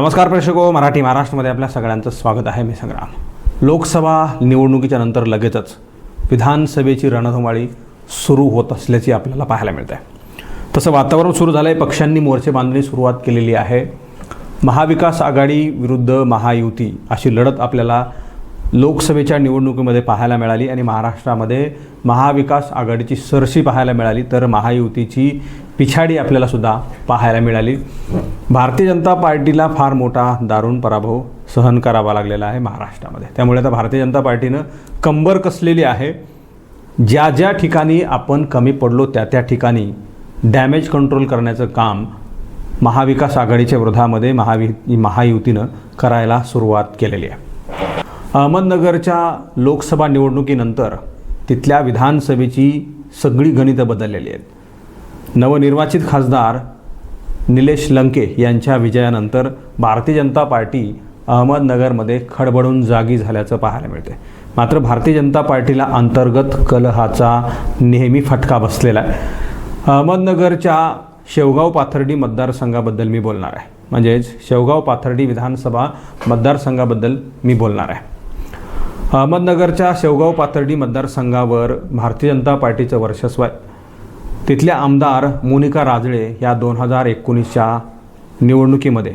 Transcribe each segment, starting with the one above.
नमस्कार प्रेक्षको मराठी महाराष्ट्रामध्ये आपल्या सगळ्यांचं स्वागत आहे मी संग्राम. लोकसभा निवडणुकीच्या नंतर लगेचच विधानसभेची रणधुमाळी सुरू होत असल्याची आपल्याला पाहायला मिळते. तसं वातावरण सुरू झालं आहे पक्षांनी मोर्चे बांधणी सुरुवात केलेली आहे. महाविकास आघाडी विरुद्ध महायुती अशी लढत आपल्याला लोकसभेच्या निवडणुकीमध्ये पाहायला मिळाली आणि महाराष्ट्रामध्ये महाविकास आघाडीची सरशी पाहायला मिळाली तर महायुतीची पिछाडी आपल्याला सुद्धा पाहायला मिळाली. भारतीय जनता पार्टीला फार मोठा दारुण पराभव सहन करावा लागलेला आहे महाराष्ट्रामध्ये. त्यामुळे आता भारतीय जनता पार्टीनं कंबर कसलेली आहे? ज्या ज्या ठिकाणी आपण कमी पडलो त्या त्या ठिकाणी डॅमेज कंट्रोल करण्याचं काम महाविकास आघाडीच्या विरोधामध्ये महावि महायुतीनं करायला सुरुवात केलेली आहे. अहमदनगरच्या लोकसभा निवडणुकीनंतर तिथल्या विधानसभेची सगळी गणितं बदललेली आहेत. नवनिर्वाचित खासदार निलेश लंके यांच्या विजयानंतर भारतीय जनता पार्टी अहमदनगरमध्ये खडबडून जागी झाल्याचं पाहायला मिळते मात्र भारतीय जनता पार्टीला अंतर्गत कलहाचा नेहमी फटका बसलेला आहे. अहमदनगरच्या शेवगाव पाथर्डी मतदारसंघाबद्दल मी बोलणार आहे. म्हणजेच शेवगाव पाथर्डी विधानसभा मतदारसंघाबद्दल मी बोलणार आहे. अहमदनगरच्या शेवगाव पाथर्डी मतदारसंघावर भारतीय जनता पार्टीचं वर्चस्व आहे. तिथल्या आमदार मोनिका राजळे या दोन हजार एकोणीसच्या निवडणुकीमध्ये.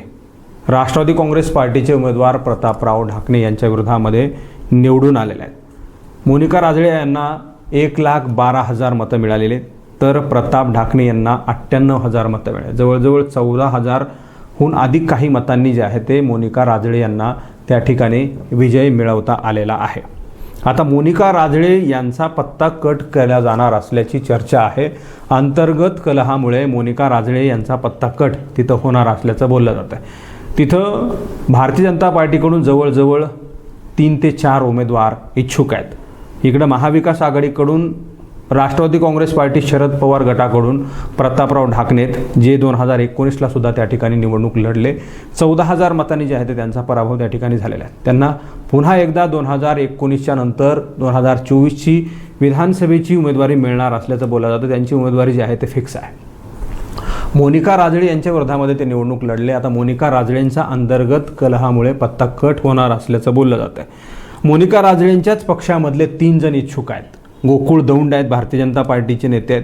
राष्ट्रवादी काँग्रेस पार्टीचे उमेदवार प्रतापराव ढाकणे यांच्या विरोधामध्ये निवडून आलेले आहेत. मोनिका राजळे यांना एक लाख बारा हजार मतं मिळालेले तर प्रताप ढाकणे यांना अठ्ठ्याण्णव हजार मतं मिळाले जवळजवळ चौदा हजारहून अधिक काही मतांनी जे आहे ते मोनिका राजळे यांना त्या ठिकाणी विजय मिळवता आलेला आहे. आता मोनिका राजळे यांचा पत्ता कट केला जाणार असल्याची चर्चा आहे. अंतर्गत कलहामुळे मोनिका राजळे यांचा पत्ता कट तिथं होणार असल्याचं बोललं जातं तिथं भारतीय जनता पार्टीकडून जवळजवळ तीन ते चार उमेदवार इच्छुक आहेत. इकडं महाविकास आघाडीकडून राष्ट्रवादी काँग्रेस पार्टी शरद पवार गटाकडून प्रतापराव ढाकणेत जे दोन हजार एकोणीसला सुद्धा त्या ठिकाणी निवडणूक लढले चौदा हजार मतांनी जे आहे ते त्यांचा पराभव त्या ठिकाणी झालेला आहे. त्यांना पुन्हा एकदा दोन हजार एकोणीसच्या नंतर दोन हजार चोवीसची विधानसभेची उमेदवारी मिळणार असल्याचं बोललं जातं. त्यांची उमेदवारी जी आहे ते फिक्स आहे. मोनिका राजळे यांच्या विरोधामध्ये ते निवडणूक लढले. आता मोनिका राजळेंचा अंतर्गत कलहामुळे पत्ता कट होणार असल्याचं बोललं जातं आहे मोनिका राजळेंच्याच पक्षामधले तीन जण इच्छुक आहेत. गोकुळ दौंड आहेत भारतीय जनता पार्टीचे नेते आहेत.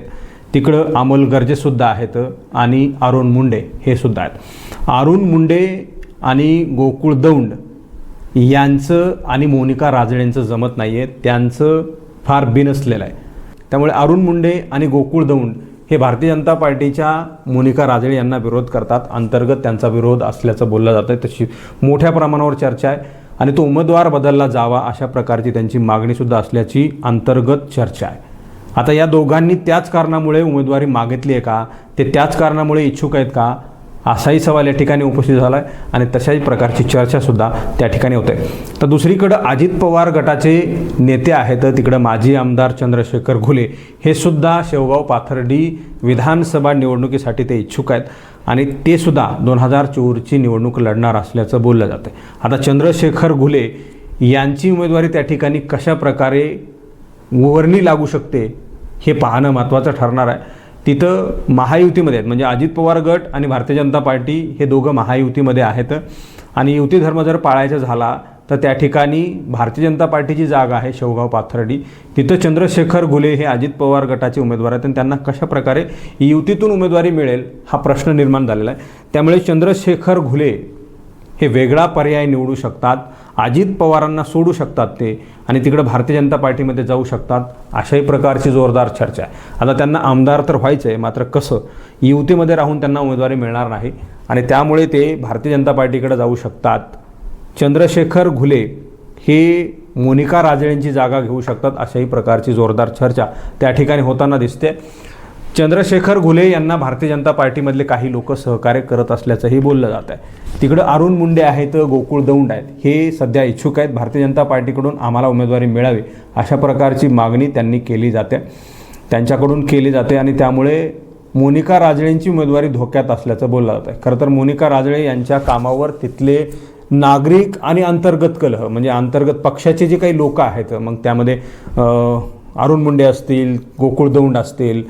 तिकडं अमोल गर्जेसुद्धा आहेत आणि अरुण मुंडे हे सुद्धा आहेत. अरुण मुंडे आणि गोकुळ दौंड यांचं आणि मोनिका राजळेंचं जमत नाही आहे त्यांचं फार बिनसलेलं आहे. त्यामुळे अरुण मुंडे आणि गोकुळ दौंड हे भारतीय जनता पार्टीच्या मोनिका राजळे यांना विरोध करतात. अंतर्गत त्यांचा विरोध असल्याचं बोललं जातं तशी मोठ्या प्रमाणावर चर्चा आहे. आणि तो उमेदवार बदलला जावा अशा प्रकारची त्यांची मागणीसुद्धा असल्याची अंतर्गत चर्चा आहे. आता या दोघांनी त्याच कारणामुळे उमेदवारी मागितली आहे का? ते त्याच कारणामुळे इच्छुक आहेत का? असाही सवाल या ठिकाणी उपस्थित झाला आहे आणि तशाच प्रकारची चर्चासुद्धा त्या ठिकाणी होते. तर दुसरीकडं अजित पवार गटाचे नेते आहेत तिकडं माजी आमदार चंद्रशेखर घुले हे सुद्धा शेवगाव पाथर्डी विधानसभा निवडणुकीसाठी ते इच्छुक आहेत. आणि ते सुद्धा दोन हजार चोवीसची निवडणूक लढणार असल्याचं बोललं जातं आता चंद्रशेखर घुले यांची उमेदवारी त्या ठिकाणी कशा प्रकारे वर्णी लागू शकते हे पाहणं महत्त्वाचं ठरणार आहे. तिथं महायुतीमध्ये आहेत म्हणजे अजित पवार गट आणि भारतीय जनता पार्टी हे दोघं महायुतीमध्ये आहेत. आणि युती धर्म जर पाळायचा झाला तर त्या ठिकाणी भारतीय जनता पार्टीची जागा आहे शेवगाव पाथर्डी. तिथं चंद्रशेखर घुले हे अजित पवार गटाचे उमेदवार आहेत. आणि त्यांना कशा प्रकारे युतीतून उमेदवारी मिळेल हा प्रश्न निर्माण झालेला आहे. त्यामुळे चंद्रशेखर घुले हे वेगळा पर्याय निवडू शकतात. अजित पवारांना सोडू शकतात ते. आणि तिकडं भारतीय जनता पार्टीमध्ये जाऊ शकतात. अशाही प्रकारची जोरदार चर्चा आहे. आता त्यांना आमदार तर व्हायचं आहे. मात्र कसं? युतीमध्ये राहून त्यांना उमेदवारी मिळणार नाही. आणि त्यामुळे ते भारतीय जनता पार्टीकडे जाऊ शकतात. चंद्रशेखर घुले हे मोनिका राजळेंची जागा घेऊ शकतात अशाही प्रकारची जोरदार चर्चा त्या ठिकाणी होताना दिसते. चंद्रशेखर घुले यांना भारतीय जनता पार्टीमधले काही लोक सहकार्य करत असल्याचंही बोललं जात आहे. तिकडं अरुण मुंडे आहेत गोकुळ दौंड आहेत हे सध्या इच्छुक आहेत. भारतीय जनता पार्टीकडून आम्हाला उमेदवारी मिळावी अशा प्रकारची मागणी त्यांनी केली जाते. त्यांच्याकडून केली जाते आणि त्यामुळे मोनिका राजळेंची उमेदवारी धोक्यात असल्याचं बोललं जातं आहे. खरं तर मोनिका राजळे यांच्या कामावर तिथले नागरिक आणि अंतर्गत कलह म्हणजे अंतर्गत पक्षाचे जे काही लोक आहेत मग त्यामध्ये अरुण मुंडे असतील गोकुळ दौंड असतील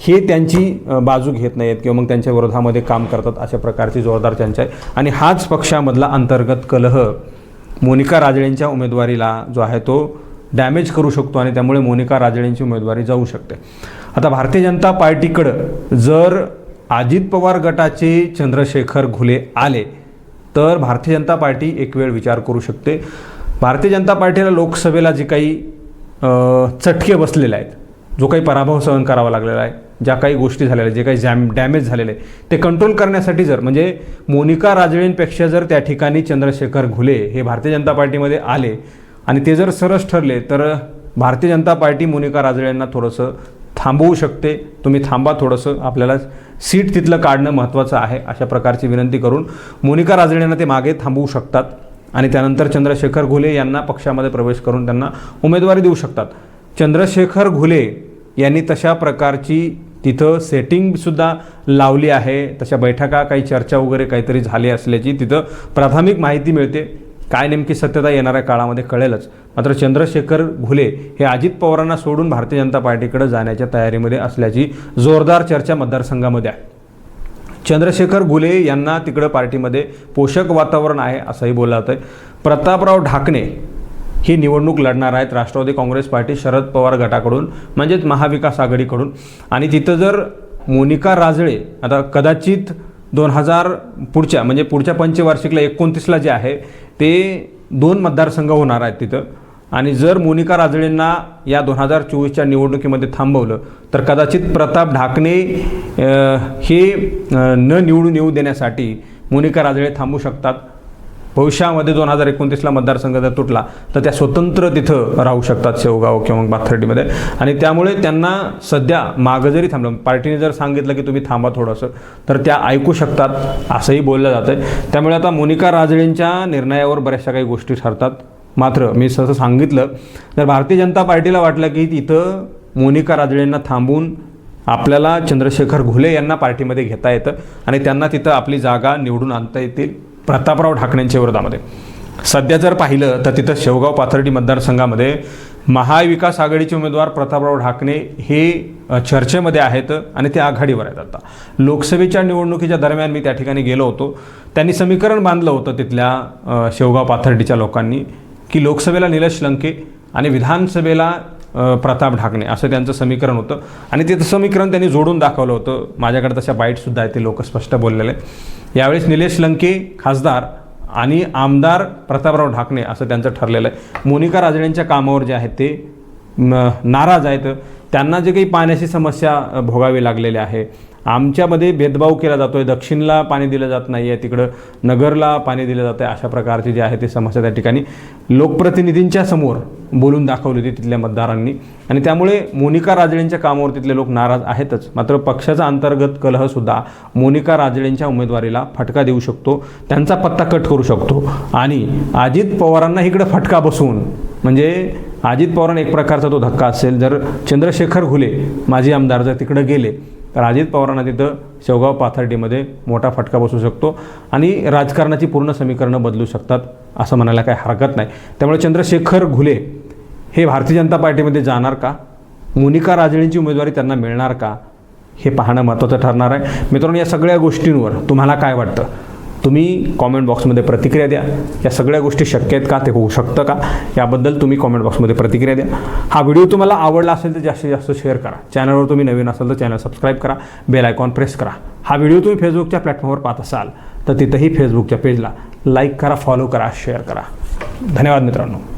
हे त्यांची बाजू घेत नाहीत किंवा मग त्यांच्या विरोधामध्ये काम करतात अशा प्रकारची जोरदार चर्चा आहे. आणि हाच पक्षामधला अंतर्गत कलह मोनिका राजळेंच्या उमेदवारीला जो आहे तो डॅमेज करू शकतो आणि त्यामुळे मोनिका राजळेंची उमेदवारी जाऊ शकते. आता भारतीय जनता पार्टीकडं जर अजित पवार गटाचे चंद्रशेखर घुले आले तर भारतीय जनता पार्टी एक वेळ विचार करू शकते. भारतीय जनता पार्टीला लोकसभेला जे काही चटके बसलेले आहेत जो काही पराभव सहन करावा लागलेला आहे ज्या काही गोष्टी झालेल्या आहेत जे काही जॅम डॅमेज झालेले आहे ते कंट्रोल करण्यासाठी जर म्हणजे मोनिका राजळेंपेक्षा जर त्या ठिकाणी चंद्रशेखर घुले हे भारतीय जनता पार्टीमध्ये आले आणि ते जर सरस ठरले तर भारतीय जनता पार्टी मोनिका राजळेंना थोडंसं थांबवू शकते. तुम्ही थांबा थोडंसं. आपल्याला सीट तिथलं काढणं महत्त्वाचं आहे अशा प्रकारची विनंती करून मोनिका राजळेंना ते मागे थांबवू शकतात. आणि त्यानंतर चंद्रशेखर घुले यांना पक्षामध्ये प्रवेश करून त्यांना उमेदवारी देऊ शकतात. चंद्रशेखर घुले यांनी तशा प्रकारची तिथं सेटिंगसुद्धा लावली आहे. तशा बैठका काही चर्चा वगैरे काहीतरी झाली असल्याची तिथं प्राथमिक माहिती मिळते. काय नेमकी सत्यता येणाऱ्या काळामध्ये कळेलच. मात्र चंद्रशेखर घुले हे अजित पवारांना सोडून भारतीय जनता पार्टीकडे जाण्याच्या तयारीमध्ये असल्याची जोरदार चर्चा मतदारसंघामध्ये आहे. चंद्रशेखर घुले यांना तिकडं पार्टीमध्ये पोषक वातावरण आहे असंही बोललं जातं प्रतापराव ढाकणे ही निवडणूक लढणार आहेत राष्ट्रवादी काँग्रेस पार्टी शरद पवार गटाकडून म्हणजेच महाविकास आघाडीकडून. आणि तिथं जर मोनिका राजळे आता कदाचित दोन हजार पुढच्या म्हणजे पुढच्या पंचवार्षिकला एकोणतीसला जे आहे ते दोन मतदारसंघ होणार आहेत तिथं. आणि जर मोनिका राजळेंना या दोन हजार चोवीसच्या निवडणुकीमध्ये थांबवलं तर कदाचित प्रताप ढाकणे हे न निवडून येऊ देण्यासाठी मोनिका राजळे थांबू शकतात. भविष्यामध्ये दोन हजार एकोणतीसला मतदारसंघ जर तुटला तर त्या स्वतंत्र तिथं राहू शकतात शेवगाव किंवा मग बाथर्डीमध्ये. आणि त्यामुळे त्यांना सध्या मागं जरी थांबलं पार्टीने जर सांगितलं की तुम्ही थांबा थोडंसं तर त्या ऐकू शकतात असंही बोललं जातं आहे त्यामुळे आता मोनिका राजळेंच्या निर्णयावर बऱ्याचशा काही गोष्टी ठरतात. मात्र मी असं सांगितलं तर भारतीय जनता पार्टीला वाटलं की तिथं मोनिका राजळेंना थांबून आपल्याला चंद्रशेखर घुले यांना पार्टीमध्ये घेता येतं आणि त्यांना तिथं आपली जागा निवडून आणता येतील. प्रतापराव ठाकरेंच्या विरोधामध्ये. सध्या जर पाहिलं तर तिथं शेवगाव पाथर्डी मतदारसंघामध्ये महाविकास आघाडीचे उमेदवार प्रतापराव ढाकणे हे चर्चेमध्ये आहेत आणि ते आघाडीवर आहेत आता. लोकसभेच्या निवडणुकीच्या दरम्यान मी त्या ठिकाणी गेलो होतो. त्यांनी समीकरण बांधलं होतं तिथल्या शेवगाव पाथर्डीच्या लोकांनी की लोकसभेला निलेश लंके आणि विधानसभेला प्रताप ढाकणे असं त्यांचं समीकरण होतं. आणि ते समीकरण त्यांनी जोडून दाखवलं होतं. माझ्याकडे तशा बाईटसुद्धा आहेत ते लोक स्पष्ट बोललेले. यावेळेस निलेश लंके खासदार आणि आमदार प्रतापराव ढाकणे असं त्यांचं ठरलेलं आहे. मोनिका राजणेंच्या कामावर जे आहेत ते नाराज आहेत. त्यांना जे काही पाण्याची समस्या भोगावी लागलेली आहे आमच्यामध्ये भेदभाव केला जातो आहे दक्षिणला पाणी दिलं जात नाही आहे तिकडं नगरला पाणी दिलं जातं आहे अशा प्रकारची जी आहे ती समस्या त्या ठिकाणी लोकप्रतिनिधींच्या समोर बोलून दाखवली होती तिथल्या मतदारांनी. आणि त्यामुळे मोनिका राजळेंच्या कामावर तिथले लोक नाराज आहेतच. मात्र पक्षाचा अंतर्गत कलहसुद्धा मोनिका राजळेंच्या उमेदवारीला फटका देऊ शकतो त्यांचा पत्ता कट करू शकतो. आणि अजित पवारांना इकडे फटका बसवून म्हणजे अजित पवारांना एक प्रकारचा तो धक्का असेल. जर चंद्रशेखर घुले माजी आमदार जर तिकडं गेले तर अजित पवारांना तिथं शेवगाव पाथर्डीमध्ये मोठा फटका बसू शकतो आणि राजकारणाची पूर्ण समीकरणं बदलू शकतात असं म्हणायला काही हरकत नाही. त्यामुळे चंद्रशेखर घुले हे भारतीय जनता पार्टीमध्ये जाणार का? मुनिका राजळेंची उमेदवारी त्यांना मिळणार का? हे पाहणं महत्त्वाचं ठरणार आहे. मित्रांनो या सगळ्या गोष्टींवर तुम्हाला काय वाटतं? तुम्ही कॉमेंट बॉक्समध्ये प्रतिक्रिया द्या. या सगळ्या गोष्टी शक्य आहेत का? ते होऊ शकतं का? याबद्दल तुम्ही कॉमेंट बॉक्समध्ये प्रतिक्रिया द्या. हा व्हिडिओ तुम्हाला आवडला असेल तर जास्तीत जास्त शेअर करा. चॅनलवर तुम्ही नवीन असाल तर चॅनल सबस्क्राईब करा. बेल आयकॉन प्रेस करा. हा व्हिडिओ तुम्ही फेसबुकच्या प्लॅटफॉर्मवर पाहत असाल तर तिथंही फेसबुकच्या पेजला लाईक करा फॉलो करा शेअर करा. धन्यवाद मित्रांनो.